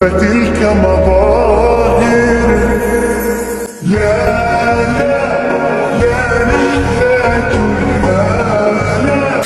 فتلك مظاهر يا لا لا نحتاج المال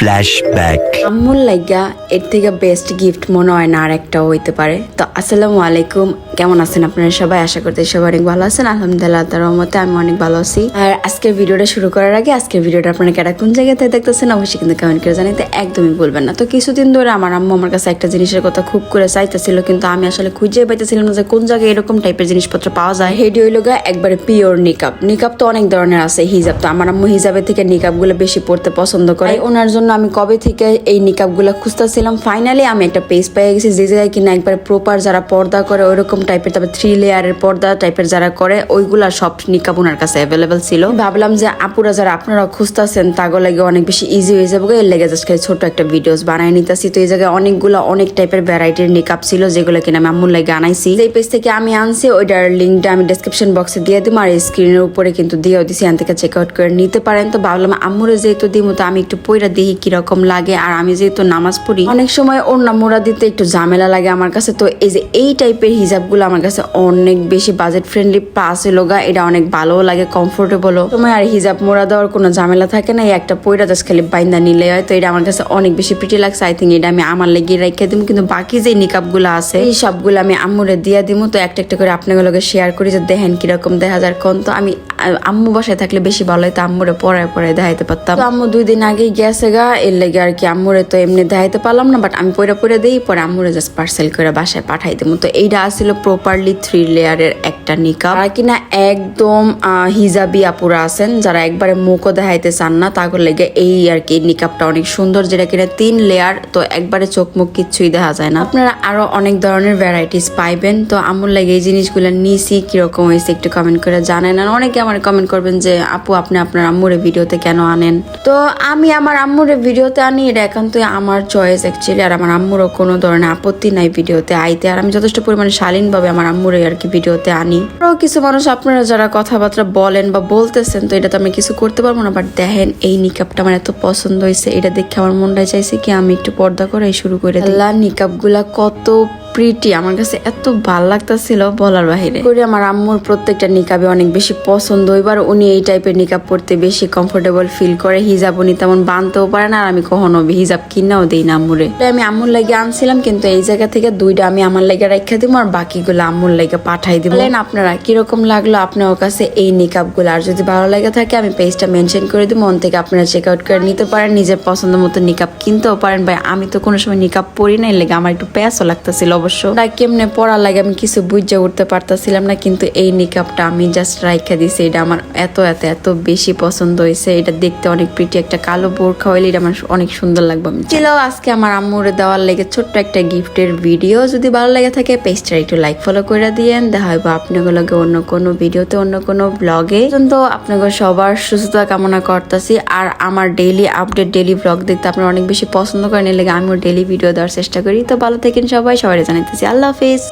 flashback আম্মুর লাইগা এর থেকে বেস্ট গিফট মনে হয় না আর একটাও হইতে পারে তো আসসালামু আলাইকুম কেমন আছেন আপনারা সবাই? আশা করতে সবাই অনেক ভালো আছেন। আলহামদুলিল্লাহ তার রহমতে আমি অনেক ভালো আছি। আর আজকের ভিডিওটা শুরু করার আগে আজকের ভিডিওটা আপনারা কেটা কোন জায়গাতে দেখতেছেন অবশ্যই কিন্তু কমেন্ট করে জানাতে একদমই বলবেন না। তো কিছুদিন ধরে আমার আম্মু আমার কাছে একটা জিনিসের কথা খুব করে চাইতেছিল কিন্তু আমি আসলে খুঁজে পাইতেছিলাম না যে কোন জায়গায় এরকম টাইপের জিনিসপত্র পাওয়া যায়। হেডি হইল গা একবারে পিওর নিকাপ নিকাপ তো অনেক ধরনের আছে হিজাব তো। আমার আম্মু হিজাবের থেকে নিকাপগুলো বেশি পড়তে পছন্দ করে। ওনার জন্য আমি কবে থেকে এই নিকাপগুলো খুঁজতেছিলাম ফাইনালি আমি একটা পেজ পেয়ে গেছি যে জায়গায় কিনা একবার প্রপার যারা পর্দা করে ওইরকম টাইপের তারপর থ্রি লেয়ারের পর্দা টাইপের যারা করে, ওইগুলা সব নিকাপ ওনার কাছে অ্যাভেলেবেল ছিল। ভাবলাম যে আপুরা যারা আপনারা খুঁজতেছেন, তাগো লাগে অনেক বেশি ইজি হয়ে যাবে এর লেগে জাস্ট খালি ছোট একটা ভিডিওস বানাই নিতেছি। তো এই জায়গায় অনেকগুলো অনেক টাইপের ভ্যারাইটির নিকাপ ছিল, যেগুলো কিনা আমি আম্মুর লাগে আনাইছি। এই পেজ থেকে আমি আনছি, ওইটার লিঙ্কটা আমি ডেসক্রিপশন বক্সে দিয়ে দিব আর স্ক্রিনের উপরে কিন্তু দিয়েও দিছি। এখান থেকে চেক আউট করে নিতে পারেন। তো ভাবলাম আম্মুরে যেহেতু দিব তো আমি একটু পয়রা দেখি কীরকম লাগে। আর আমি যেহেতু নামাজ পড়ি, অনেক সময় ওর মোড়া দিতে একটু ঝামেলা লাগে আমার কাছে। তো এই যে এই টাইপের হিজাবগুলো আমার কাছে অনেক বেশি বাজেট ফ্রেন্ডলি প্লাস লোগা এটা অনেক ভালোও লাগে কমফোর্টেবল সময় আর হিজাব মোড়া দেওয়ার কোনো ঝামেলা থাকে না, এই একটা পয়রা জাস্ট খালি বাইন্দা নিলে হয়, তো এটা আমার কাছে অনেক বেশি প্রিটি লাগছে। আই থিঙ্ক এটা আমি আমার লেগে রেখে দিব কিন্তু বাকি যে নিকাপগুলো আছে, এই সবগুলো আমি আম্মুরে দিয়ে দিব তো একটা একটা করে আপনাগুলোকে শেয়ার করি যে দেখেন কীরকম দেখা যায় কোন। তো আমি আম্মু বাসায় থাকলে বেশি ভালো হয়, তো আম্মুরে পড়ায় পড়ায় দেখাইতে পারতাম। তো আম্মু দুই দিন আগেই গেছে গা, এর লেগে আর কি আম্মুরে তো এমনি দেখাইতে পারলাম না বাট আমি পরে পরে দিই, পরে আম্মুরে জাস্ট পার্সেল করে বাসায় পাঠাই দেবো তো এইটা আসছিল প্রপারলি থ্রি লেয়ারের একটা নিকাপ আর কিনা একদম হিজাবি আপুরা আছেন, যারা একবারে মুখও দেখাইতে চান না তাগর লেগে এই আর কি নিকাপটা অনেক সুন্দর, যেটা কিনা তিন লেয়ার তো একবারে চোখ মুখ কিচ্ছুই দেখা যায় না। আপনারা আরও অনেক ধরনের ভ্যারাইটিস পাইবেন, তো আমুর লাগে এই জিনিসগুলো নিছি, কীরকম হয়েছে একটু কমেন্ট করে জানেন আর অনেকে আমার কমেন্ট করবেন যে, আপু, আপনি আপনার আম্মুরে ভিডিওতে কেন আনেন? তো আমি আমার আম্মুরে ভিডিওতে আনি, এটা একান্তই আমার চয়েস অ্যাকচুয়ালি আর আমার আম্মুরও কোনো ধরনের আপত্তি নাই ভিডিওতে আইতে। আর আমি যথেষ্ট পরিমাণে শালীনভাবে আমার আম্মুরে আর কি ভিডিওতে আনি। আরও কিছু মানুষ আপনারা যারা কথাবার্তা বলেন বা বলতেছেন, তো এটা তো আমি কিছু করতে পারব না বাট দেখেন এই নিকাপটা আমার এত পছন্দ হয়েছে। এটা দেখে আমার মনটাই চাইছে কি আমি একটু পর্দা করাই শুরু করে আল্লাহ নিকাপগুলা কত প্রিটি আমার কাছে এত ভালো লাগতেছিল বলার বাহিরে। করে আমার আম্মুর প্রত্যেকটা নিকাবে অনেক বেশি পছন্দ, এবার উনি এই টাইপের নিকাব পড়তে বেশি কমফোর্টেবল ফিল করে। হিজাব উনি তেমন বানতেও পারে না, আর আমি কখনো হিজাব কিনাও দিই না আম্মুরে। আমি আম্মুর লাগে আনছিলাম, কিন্তু এই জায়গা থেকে দুইটা আমি আমার লাগে রাখা দিব আর বাকিগুলো আম্মুর লাগে পাঠাই দিব বলেন আপনারা, কীরকম লাগল আপনার কাছে এই নিকাবগুলো আর যদি ভালো লাগে থাকে, আমি পেজটা মেনশন করে দিব মন থেকে আপনারা চেক আউট করে নিতে পারেন। নিজের পছন্দ মতো নিকাব কিনতেও পারেন। ভাই, আমি তো কোনো সময় নিকাব পরি নাই, লেগে আমার একটু প্যাসও লাগতেছিল অবশ্য। না, কেমনে পড়ার লাগে আমি কিছু বুঝে উঠতে পারতেছিলাম না, কিন্তু এই নিকাবটা আমি জাস্ট রাইখা দিছি। এটা আমার এত এত এত বেশি পছন্দ হয়েছে। এটা দেখতে অনেক প্রিটি একটা কালো বোরখা হইলে এটা আমার অনেক সুন্দর লাগবে আমি ছিল আজকে আমার আম্মুরে দেওয়ার লেগে ছোট্ট একটা গিফটের ভিডিও। যদি ভালো লাগে থাকে পেজটা একটু লাইক ফলো করে দিয়েন। দেখা হইব আপনাগুলোকে অন্য কোনো ভিডিওতে, অন্য কোনো ব্লগে পর্যন্ত আপনাকে সবার সুস্থতা কামনা করতেছি। আর আমার ডেইলি আপডেট ডেইলি ব্লগ দেখতে আপনারা অনেক বেশি পছন্দ করেন, এর লেগে আমিও ডেইলি ভিডিও দেওয়ার চেষ্টা করি। তো ভালো থাকেন সবাই সবাই জানাইতেছি আল্লাহ হাফিজ